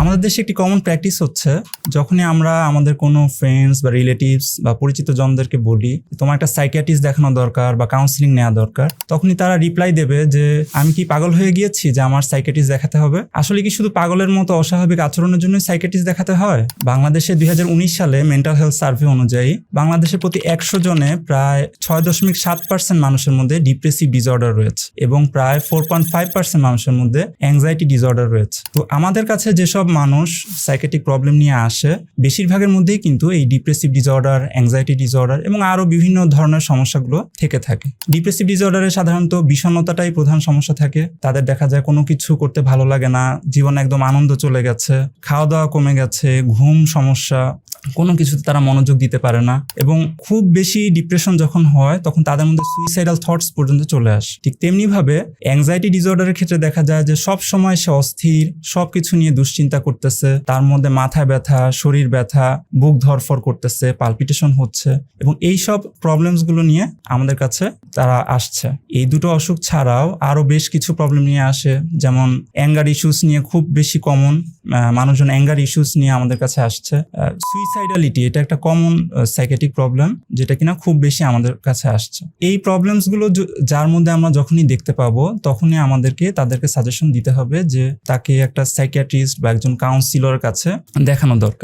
আমাদের দেশে একটি কমন প্র্যাকটিস হচ্ছে, যখনই আমরা আমাদের কোনো ফ্রেন্ডস বা রিলেটিভস বা পরিচিত জনদেরকে বলি, তোমার একটা সাইকিয়াট্রিস্ট দেখানো দরকার বা কাউন্সিলিং নেওয়া দরকার, তখনই তারা রিপ্লাই দেবে যে, আমি কি পাগল হয়ে গিয়েছি যে আমার সাইকিয়াট্রিস্ট দেখাতে হবে? আসলে কি শুধু পাগলের মতো অস্বাভাবিক আচরণের জন্য সাইকিয়াট্রিস্ট দেখাতে হয়? বাংলাদেশে দুই হাজার উনিশ সালে মেন্টাল হেলথ সার্ভে অনুযায়ী, বাংলাদেশের প্রতি একশো জনে প্রায় ছয় দশমিক সাত পার্সেন্ট মানুষের মধ্যে ডিপ্রেসিভ ডিসঅর্ডার রয়েছে এবং প্রায় ফোর পয়েন্ট ফাইভ পার্সেন্ট মানুষের মধ্যে অ্যাংজাইটি ডিসঅর্ডার রয়েছে। তো আমাদের কাছে যেসব মানুষ সাইকেটিক প্রবলেম নিয়ে আসে, বেশিরভাগের মধ্যেই কিন্তু এই ডিপ্রেসিভ ডিসঅর্ডার অ্যাংজাইটি ডিসঅর্ডার এবং আরও বিভিন্ন ধরনের সমস্যাগুলো থেকে থাকে। ডিপ্রেসিভ ডিসঅর্ডারে সাধারণত বিষণ্ণতাটাই প্রধান সমস্যা থাকে। তাদের দেখা যায় কোনো কিছু করতে ভালো লাগে না, জীবনে একদম আনন্দ চলে গেছে খাওয়া দাওয়া কমে গেছে, ঘুম সমস্যা কোনো কিছুতে তারা মনোযোগ দিতে পারে না এবং খুব বেশি ডিপ্রেশন যখন হয়, তখন তাদের মধ্যে সুইসাইডাল থটস পর্যন্ত চলে আসে। ঠিক তেমনি ভাবে অ্যাংজাইটি ডিসঅর্ডারের ক্ষেত্রে দেখা যায় যে সব সময় সে অস্থির, সবকিছু নিয়ে দুশ্চিন্তা করতেছে, তার মধ্যে মাথা ব্যথা, শরীর ব্যথা, বুক ধরফর করতেছে পালপিটেশন হচ্ছে এবং এই সব প্রবলেমসগুলো নিয়ে আমাদের কাছে তারা আসছে। এই দুটো অসুখ ছাড়াও আরও বেশ কিছু প্রবলেম নিয়ে আসে, যেমন অ্যাঙ্গার ইস্যুস নিয়ে খুব বেশি কমন মানুষজন অ্যাঙ্গার ইস্যুস নিয়ে আমাদের কাছে আসছে। সুইসাইডালিটি এটা একটা কমন সাইকেটিক প্রবলেম যেটা কিনা খুব বেশি আমাদের কাছে আসছে। এই প্রবলেমসগুলো যার মধ্যে আমরা যখনই দেখতে পাবো, তখনই আমাদেরকে তাদেরকে সাজেশন দিতে হবে যে তাকে একটা সাইকিয়াট্রিস্ট বা একজন কাউন্সিলর কাছে দেখানো দরকার।